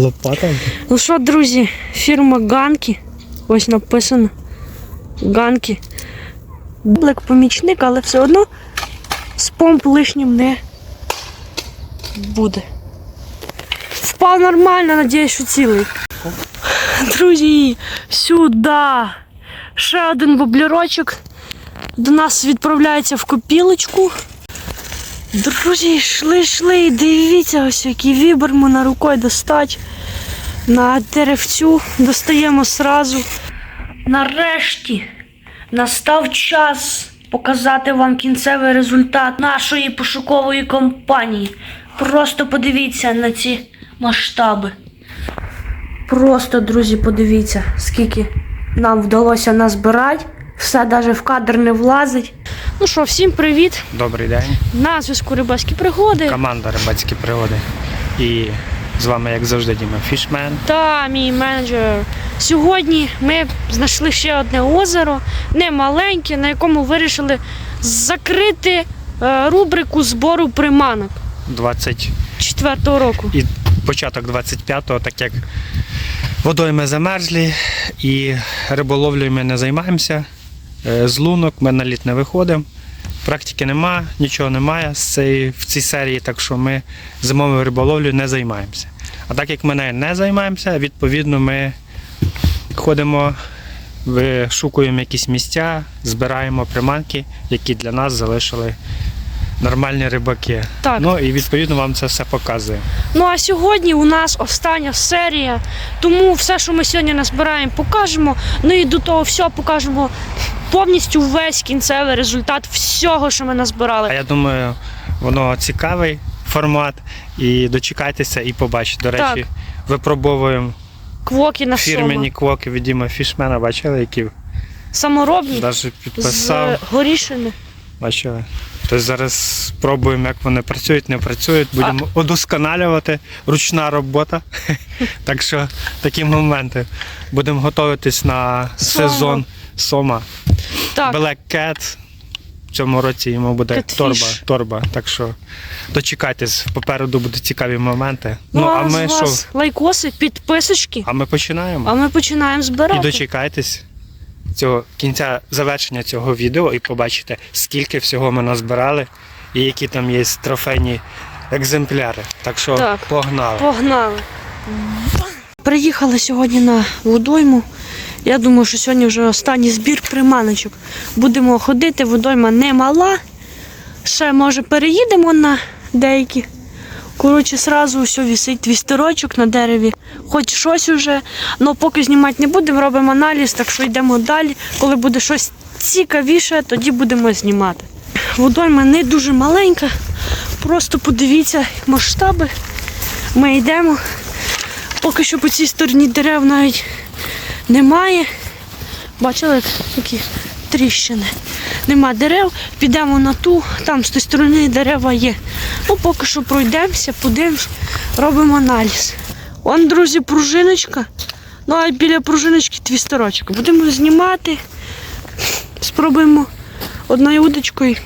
Лопата. Ну що, друзі, фірма Ганки. Ось написано. Ганки. Блек помічник, але все одно з помп лишнім не буде. Впав нормально, надіюсь, що цілий. Друзі, сюди. Ще один воблерочок. До нас відправляється в копілочку. Друзі, йшли, йшли, дивіться, ось який вібер можна рукою достати. На деревцю достаємо сразу. Нарешті настав час показати вам кінцевий результат нашої пошукової кампанії. Просто подивіться на ці масштаби. Просто, друзі, подивіться, скільки нам вдалося назбирати. Все навіть в кадр не влазить. Ну що, всім привіт! Добрий день. На зв'язку рибацькі пригоди. Команда рибацькі пригоди. І з вами, як завжди, Діма Фішмен. та мій менеджер. Сьогодні ми знайшли ще одне озеро, не маленьке, на якому вирішили закрити е, рубрику збору приманок 20 четвертого року. і початок 25-го, так як водойми замерзлі і риболовлею ми не займаємося. Е, З лунок ми на лід не виходимо. Практики нема, нічого немає в цій серії, так що ми зимовою риболовлею не займаємося. А так як ми нею не займаємося, відповідно ми ходимо, вишукуємо якісь місця, збираємо приманки, які для нас залишили нормальні рибаки. Так. Ну і відповідно вам це все показує. Ну а сьогодні у нас остання серія, тому все, що ми сьогодні назбираємо, покажемо. Ну і до того всього покажемо повністю весь кінцевий результат всього, що ми назбирали. А я думаю, воно цікавий формат. І дочекайтеся і побачите. До Так. речі, випробовуємо Квоки на фірмені квоки від Діма Фішмена. Бачили, які Саморобні навіть з горішини. Бачили. Тобто зараз спробуємо, як вони працюють, не працюють. Будемо удосконалювати. Ручна робота. так що такі моменти. Будемо готуватись на сезон сома. Black Cat. В цьому році йому буде Catfish. торба, торба. Так що дочекайтесь, попереду будуть цікаві моменти. Ну, а, ми що? лайкоси, підписочки. А ми починаємо. А ми починаємо збирати. І дочекайтесь цього кінця завершення цього відео і побачите, скільки всього ми назбирали і які там є трофейні екземпляри. Так що Так. погнали. Погнали. Приїхали сьогодні на водойму. Я думаю, що сьогодні вже останній збір приманочок. Будемо ходити, водойма не мала. Ще, може, переїдемо на деякі. Коротше, сразу все висить твістерочок на дереві. Хоч щось уже. але поки знімати не будемо, робимо аналіз, так що йдемо далі. Коли буде щось цікавіше, тоді будемо знімати. Водойма не дуже маленька. Просто подивіться масштаби. Ми йдемо. Поки що по цій стороні дерев навіть немає. Бачили, такі тріщини. Нема дерев, підемо на ту, там з тієї сторони дерева є. Ну, поки що пройдемося, подивимось, робимо аналіз. Вон, друзі, пружиночка. Ну, а біля пружиночки твістерочок. Будемо знімати. Спробуємо одною удочкою.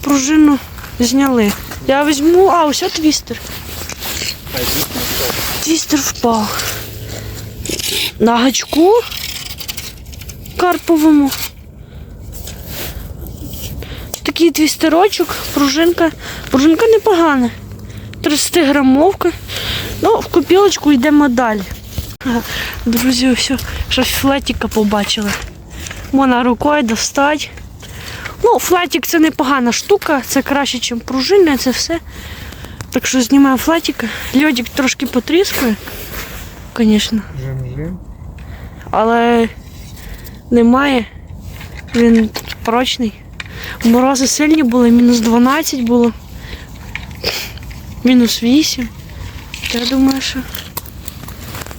Пружину зняли. Я візьму, а ось твістер. Твістер впав. На гачку карповому. Такий твістерочок, пружинка. Пружинка непогана. 30 грамовка. Ну, в копілочку йдемо далі. Друзі, все, щось флетіка побачили. Можна рукою достати. Ну, флетік це непогана штука, це краще, ніж пружиння, це все. Так що знімаємо флетіка. Льодик трошки потріскує, звісно. Але немає. Він прочний. Морози сильні були, мінус 12 було. Мінус 8. Я думаю, що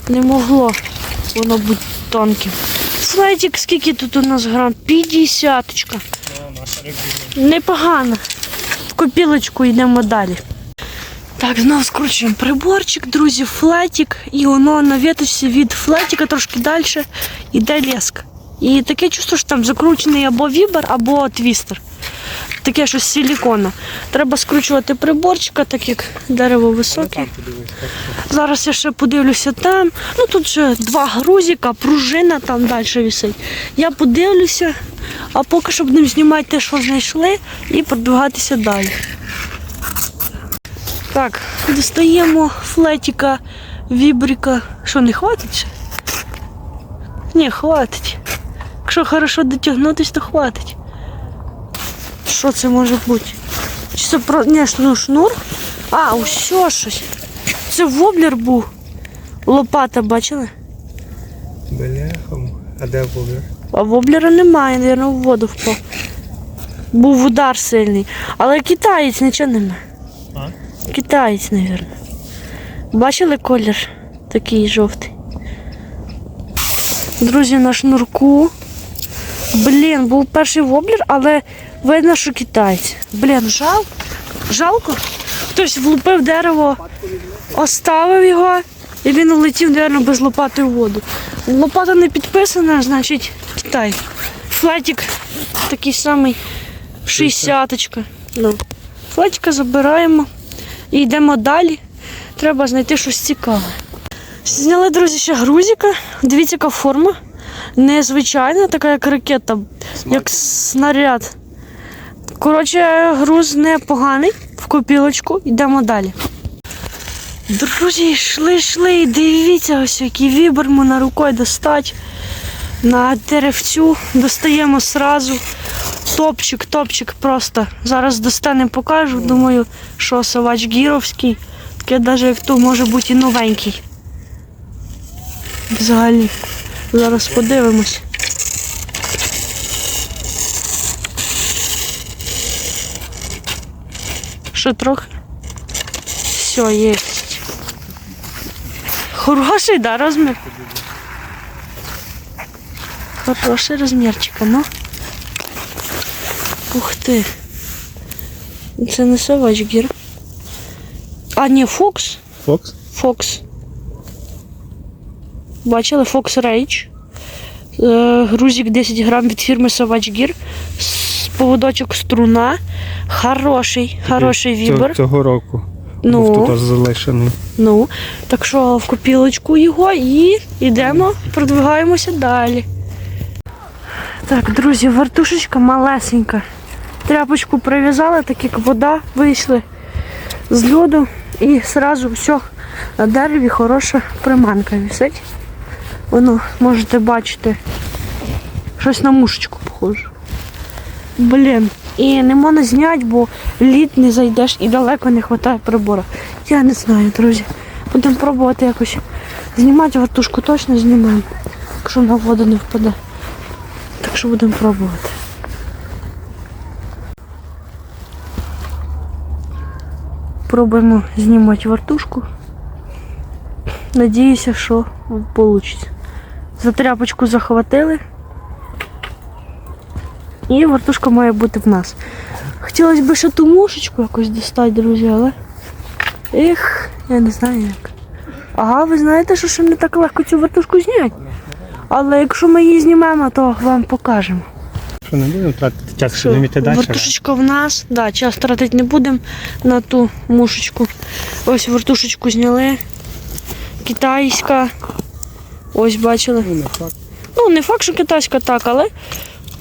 не могло воно бути тонким. Флетик, скільки тут у нас грам? 50. Непогано. В копілочку йдемо далі. Так, знову скручуємо приборчик, друзі, флетик. І воно на веточці від флетика трошки далі йде леска. І таке чувство, що там закручений або вібер, або твістер. таке щось силікона. Треба скручувати приборчика, так як дерево високе. Зараз я ще подивлюся там. Ну тут ще два грузика, пружина там далі висить. Я подивлюся, а поки що будемо знімати те, що знайшли, і продвигатися далі. Так, достаємо флетіка, вібрика. Що, не хватить? Ні, хватить. Якщо хорошо дотягнутись, то хватить. Що це може бути? Чи це про. Ні, ну, шнур? А, усе щось. Це воблер був. Лопата, бачили? Бляхом. А де був? А воблера немає, мабуть, в воду впав. Був удар сильний. Але китаєць нічого нема. А? Китаєць, мабуть. Бачили колір? Такий жовтий. Друзі, на шнурку. Блін, був перший воблер, але видно, що китаєць. Блін, жал. Жалко. Хтось влупив дерево, оставив його, і він улетів, мабуть, без лопати в воду. Лопата не підписана, значить Китай. Флетик такий самий 60-очка. Ну. Флетика забираємо і йдемо далі. Треба знайти щось цікаве. Зняли, друзі, ще грузика. Дивіться, яка форма. Незвичайна, така як ракета, як снаряд. Коротше, груз непоганий в копілочку. Йдемо далі. Друзі, йшли, йшли, дивіться, ось який вібер можна рукою достати. На деревцю достаємо сразу. Топчик, топчик просто. Зараз достанемо, покажу. Думаю, що совач гіровський. Таке навіть як то може бути і новенький. Взагалі. Зараз подивимось. Ще трохи. Все, є. Хороший, да, розмір? Хороший розмірчик, ну. Ух ти. Це не совач гір. А, ні, Фокс. Фокс? Фокс. Бачили Фокс Рейдж. Е, Грузик 10 грам від фірми Savage Gear. Поводочок струна. Хороший, хороший вібер. Цього року. Ну. Був тут залишений. Ну, так що в копілочку його і йдемо, продвигаємося далі. Так, друзі, вартушечка малесенька. Тряпочку прив'язали, так як вода вийшли з льоду і одразу все на дереві хороша приманка висить. Воно можете бачити щось на мушечку похоже. Блін, і не можна зняти, бо лід не зайдеш і далеко не вистачає прибору. Я не знаю, друзі. Будемо пробувати якось знімати вартушку точно знімаємо, якщо на воду не впаде. Так що будемо пробувати. Пробуємо знімати вартушку. Надіюся, що вийде. За тряпочку захватили. І вартушка має бути в нас. Хотілося б ще ту мушечку якось достати, друзі, але. Ех, я не знаю як. Ага, ви знаєте, що ще не так легко цю вартушку зняти. Але якщо ми її знімемо, то вам покажемо. Що не будемо тратити час, Що, далі? Вертушечка в нас, да, час тратити не будемо на ту мушечку. Ось вертушечку зняли. Китайська. Ось бачили. Ну, не факт. Ну, не факт, що китайська так, але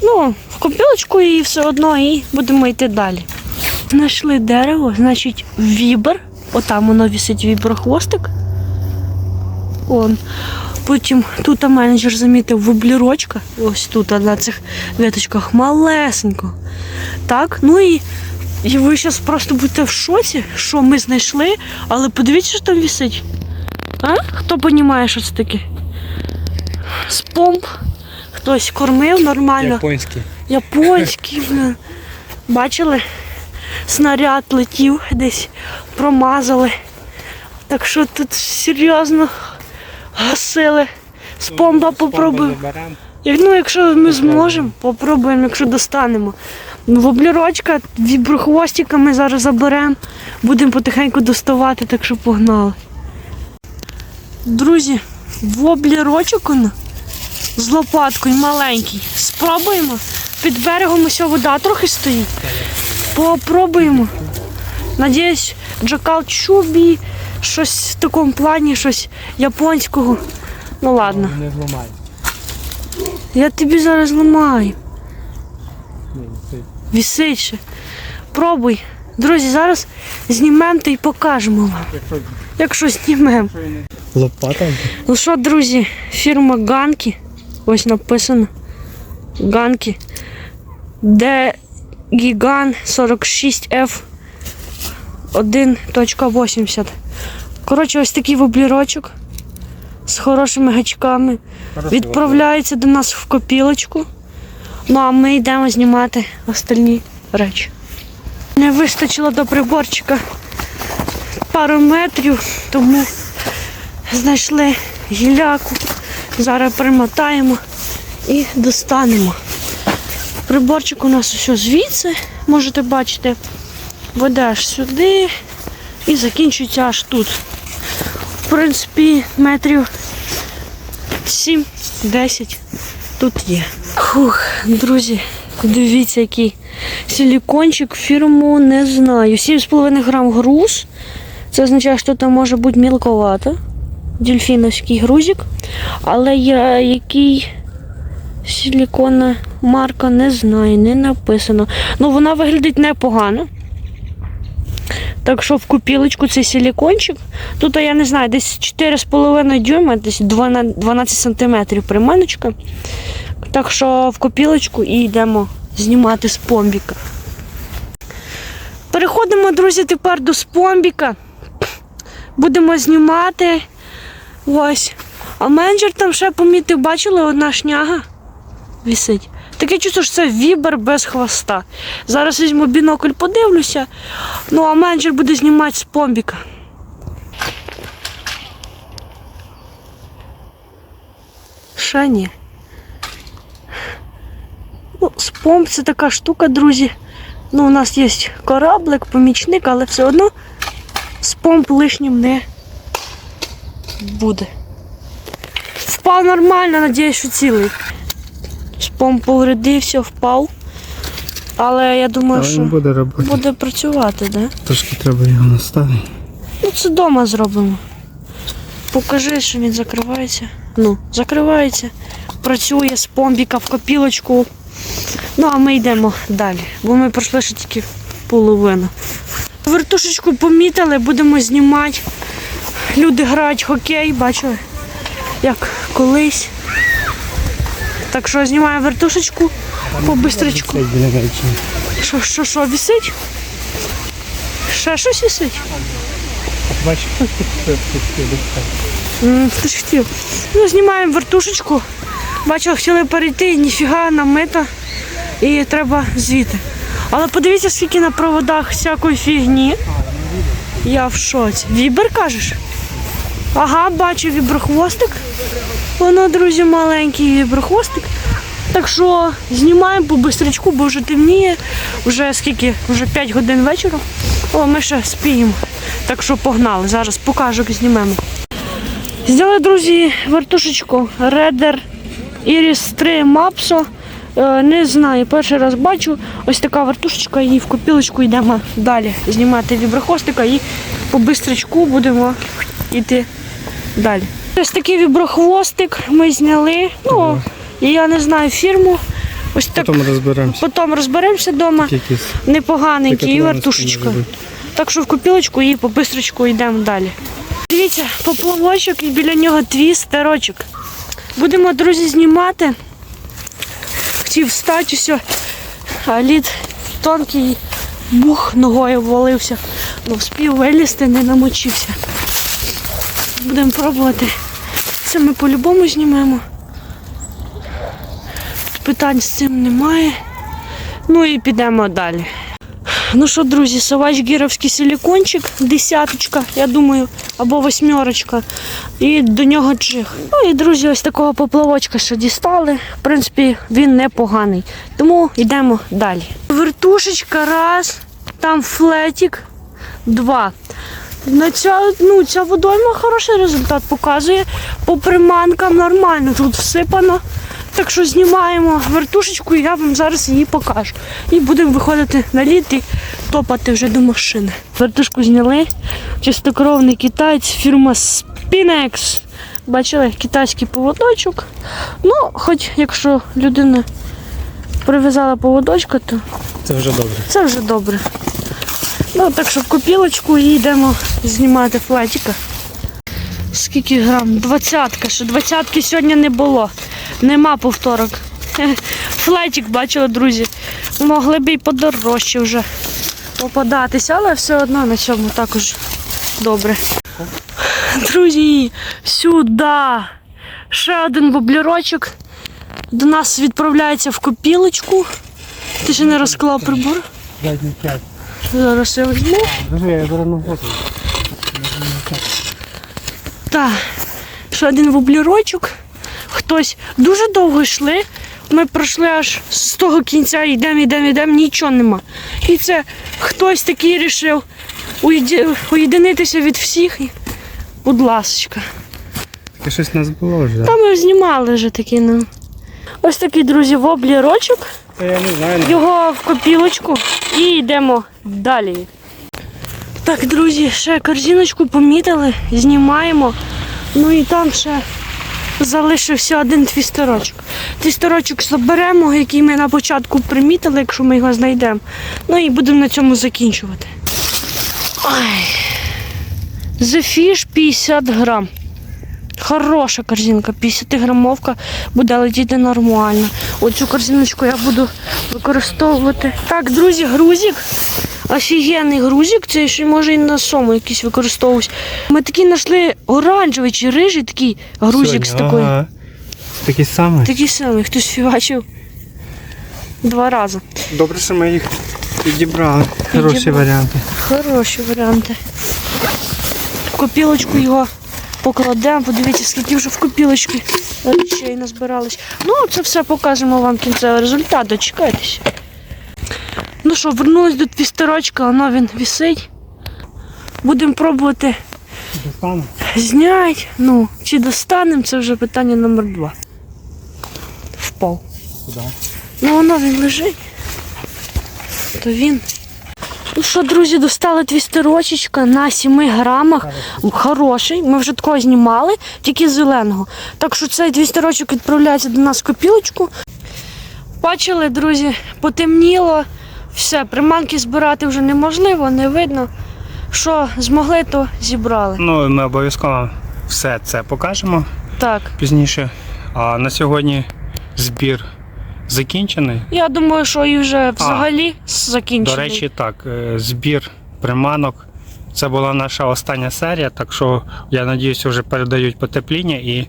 ну, в копілочку і все одно і будемо йти далі. Знайшли дерево, значить, вібер. Отам воно висить віброхвостик. Он. Потім тут менеджер замітив воблірочка. Ось тут на цих веточках малесенько. Так, ну і, і ви зараз просто будете в шоці, що ми знайшли, але подивіться, що там висить. А? Хто розуміє, що це таке? З помп. Хтось кормив нормально. Японський. Японський. Бачили? Снаряд летів десь, промазали. Так що тут серйозно гасили. З помба попробуємо. Ну, якщо ми зможемо, попробуємо, якщо достанемо. Ну, Воблірочка, віброхвостика ми зараз заберемо. Будемо потихеньку доставати, так що погнали. Друзі, воблірочок он з лопаткою маленький. Спробуємо. Під берегом ось вода трохи стоїть. Попробуємо. Надіюсь, Джакал Чубі, щось в такому плані, щось японського. Ну ладно, Не зламай. я тобі зараз ламаю. Вісить ще. Пробуй. Друзі, зараз знімемо та й покажемо вам. Якщо знімемо. Лопата? Ну що, друзі, фірма Ганки. Ось написано. Ганки. Де Гіган 46F 1.80. Коротше, ось такий воблірочок з хорошими гачками. Відправляється до нас в копілочку. Ну а ми йдемо знімати остальні речі. Не вистачило до приборчика пару метрів, тому знайшли гіляку. Зараз примотаємо і достанемо. Приборчик у нас ось звідси, можете бачити, веде аж сюди і закінчується аж тут. В принципі, метрів 7-10 тут є. Фух, друзі, дивіться, який силікончик фірму не знаю. 7,5 грам груз. Це означає, що там може бути мілковато. Дельфіновський грузик. Але я який силіконна марка не знаю, не написано. Ну, вона виглядить непогано. Так що в купілочку цей силікончик. Тут, я не знаю, десь 4,5 дюйма, десь 12 12 сантиметрів приманочка. Так що в копілочку і йдемо знімати з помбіка. Переходимо, друзі, тепер до спомбіка. Будемо знімати. Ось. А менеджер там ще помітив, бачили, одна шняга висить. Таке чувство, що це вібер без хвоста. Зараз візьму бінокль, подивлюся. Ну, а менеджер буде знімати з помбіка. Ще ні. Ну, спомб це така штука, друзі. Ну, у нас є кораблик, помічник, але все одно спомб лишнім не буде. Впав нормально, надіюсь, що цілий. Спомб повредився, впав. Але я думаю, Але що буде буде працювати, да? Трошки треба його наставити. Ну, це вдома зробимо. Покажи, що він закривається. Ну, закривається. Працює з помбіка в копілочку. Ну, а ми йдемо далі, бо ми пройшли ще тільки половину. Вертушечку помітили, будемо знімати. Люди грають хокей, бачили, як колись. Так що знімаємо вертушечку по бистричку. Що, що, що, висить? Ще щось висить? Бачиш, Хто хотів? Ну, знімаємо вертушечку. Бачила, хотіли перейти, ніфіга намита. І треба звідти. Але подивіться, скільки на проводах всякої фігні. Я в шоці. Вібер кажеш? Ага, бачу віброхвостик. Воно, друзі, маленький віброхвостик. Так що знімаємо по бистрячку, бо вже темніє. Вже скільки? Вже 5 годин вечора. О, ми ще спіємо. Так що погнали. Зараз покажу, як знімемо. Взяли, друзі, вертушечку Redder Iris 3 Mapso. Е, Не знаю, перший раз бачу. Ось така вертушечка і в копілочку йдемо далі знімати віброхвостика і по бистрячку будемо йти далі. Ось такий віброхвостик ми зняли. Ну, я не знаю фірму. Ось так. Потім розберемося. Потім розберемося вдома. Непоганенький і Таке вертушечка. Так що в копілочку і по бистрочку йдемо далі. Дивіться, поплавочок і біля нього твіст, терочок. Будемо, друзі, знімати. Хотів встати все, а лід тонкий, бух ногою ввалився. Ну, вспів вилізти, не намочився. Будемо пробувати. Це ми по-любому знімемо. Питань з цим немає. Ну і підемо далі. Ну що, друзі, совач гіровський силікончик, десяточка, я думаю, або восьмерочка. І до нього чих. Ну і друзі, ось такого поплавочка що дістали. В принципі, він непоганий. Тому йдемо далі. Вертушечка раз, там флетик, два. На ця, ну, ця водойма хороший результат показує. По приманкам нормально, тут всипано. Так що знімаємо вертушечку, і я вам зараз її покажу. І будемо виходити на лід і топати вже до машини. Вертушку зняли. Чистокровний китаєць, фірма Spinex. Бачили китайський поводочок. Ну, хоч якщо людина прив'язала поводочка, то Це вже добре. це вже добре. Ну, так що копілочку і йдемо знімати флетіка. Скільки грам? Двадцятка. Що двадцятки сьогодні не було. Нема повторок. Хе. Флетік, бачили, друзі. Могли б і подорожче вже попадатися, але все одно на цьому також добре. Друзі, сюди. Ще один бублірочок. До нас відправляється в копілочку. Ти ще не розклав прибор? 5 на 5. Зараз я візьму. Так, ще один вублірочок. Хтось дуже довго йшли. Ми пройшли аж з того кінця, йдемо, йдемо, йдемо, нічого нема. І це хтось такий рішив уєді- уєдинитися від всіх. І, Будь ласочка. Таке щось нас було вже. Та ми знімали вже такі. Ну. Ось такий, друзі, воблірочок. Та я не знаю. Його в копілочку і йдемо далі. Так, друзі, ще корзиночку помітили, знімаємо. Ну і там ще залишився один твістерочок. Твістерочок заберемо, який ми на початку примітили, якщо ми його знайдемо. Ну і будемо на цьому закінчувати. The Fish 50 грам. Хороша корзинка, 50 грамовка буде летіти нормально. Оцю корзиночку я буду використовувати. Так, друзі, грузик. Офігенний грузик, це ще може і на сому якийсь використовувався. Ми такий знайшли оранжевий чи рижий такий грузик з такою. Ага. Такий самий. Такий самий, хтось фігачив два рази. Добре, що ми їх підібрали. Хороші Підібрали. варіанти. Хороші варіанти. В копілочку його покладемо. Подивіться, скільки вже в копілочці речей назбиралось. Ну, це все покажемо вам кінцевий результат. Дочекайтеся. Ну що, вернулись до твістерочка, воно він висить. Будемо пробувати Достану. зняти. Ну, чи достанемо, це вже питання номер два. Впав. Куди? Ну воно він лежить. То він. Ну що, друзі, достали твістерочечка на 7 грамах. Хороший. Ми вже такого знімали, тільки зеленого. Так що цей твістерочок відправляється до нас в копілочку. Бачили, друзі, потемніло. Все, приманки збирати вже неможливо, не видно. Що змогли, то зібрали. Ну, ми обов'язково все це покажемо Так. пізніше. А на сьогодні збір закінчений. Я думаю, що і вже взагалі закінчили. До речі, так, е, збір приманок. Це була наша остання серія, так що я надіюся, вже передають потепління і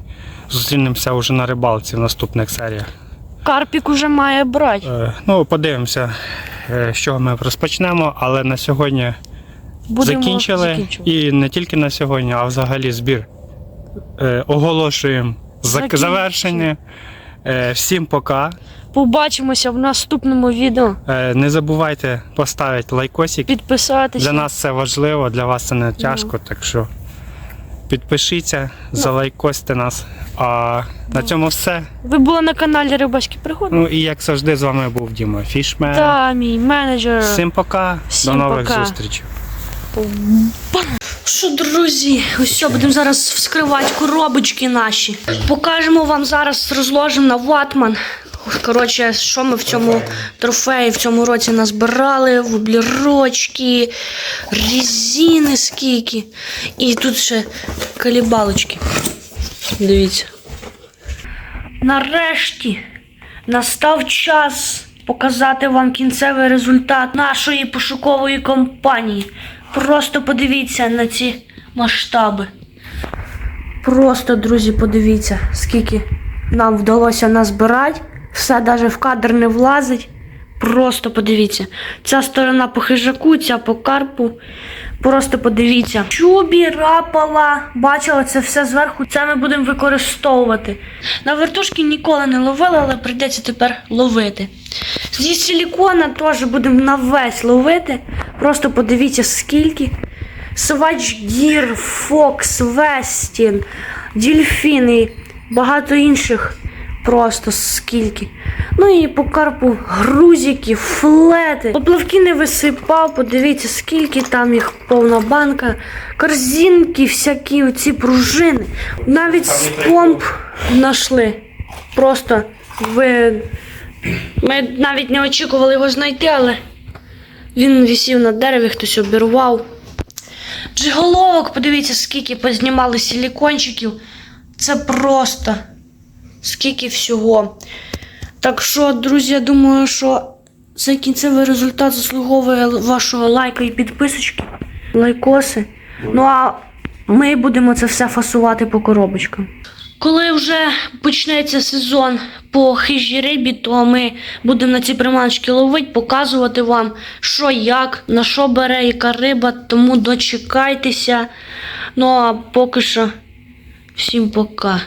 зустрінемося вже на рибалці в наступних серіях. Карпік уже має брати. Е, Ну, подивимося, е, з чого ми розпочнемо, але на сьогодні Будемо закінчили. І не тільки на сьогодні, а взагалі збір. Е, Оголошуємо зак- Закінчили. завершення. Е, Всім пока. Побачимося в наступному відео. Е, Не забувайте поставити лайкосик. Підписатися. Для нас це важливо, для вас це не тяжко, так що підпишіться, залайкосьте нас. А на цьому все. Ви були на каналі Рибачки Пригоди. Ну і як завжди, з вами був Діма Фішмен. Та мій менеджер. Всім пока, Всім до нових пока. зустрічей. Що, друзі, ось будемо зараз вскривати коробочки наші. Покажемо вам зараз, розложимо на ватман. Коротше, що ми в цьому трофеї в цьому році назбирали, вублірочки, резини скільки. І тут ще калібалочки. Дивіться. Нарешті настав час показати вам кінцевий результат нашої пошукової кампанії. Просто подивіться на ці масштаби. Просто, друзі, подивіться, скільки нам вдалося назбирати. Все навіть в кадр не влазить. Просто подивіться. Ця сторона по хижаку, ця по карпу. Просто подивіться. Чубі, рапала, бачила це все зверху. Це ми будемо використовувати. На вертушки ніколи не ловили, але прийдеться тепер ловити. Зі силікона теж будемо на весь ловити. Просто подивіться, скільки. Свач Гір, Фокс, Вестін, Дільфін і багато інших Просто скільки. Ну і по карпу грузики, флети. Поплавки не висипав, подивіться, скільки там їх повна банка. Корзинки, всякі оці пружини. Навіть з помп знайшли. Просто ви. Ми навіть не очікували його знайти, але він висів на дереві, хтось обірвав. Джиголовок, подивіться, скільки познімали силікончиків. Це просто скільки всього. Так що, друзі, я думаю, що цей кінцевий результат заслуговує вашого лайка і підписочки, лайкоси. Ну а ми будемо це все фасувати по коробочкам. Коли вже почнеться сезон по хижій рибі, то ми будемо на ці приманочки ловити, показувати вам, що як, на що бере, яка риба, тому дочекайтеся. Ну а поки що всім пока.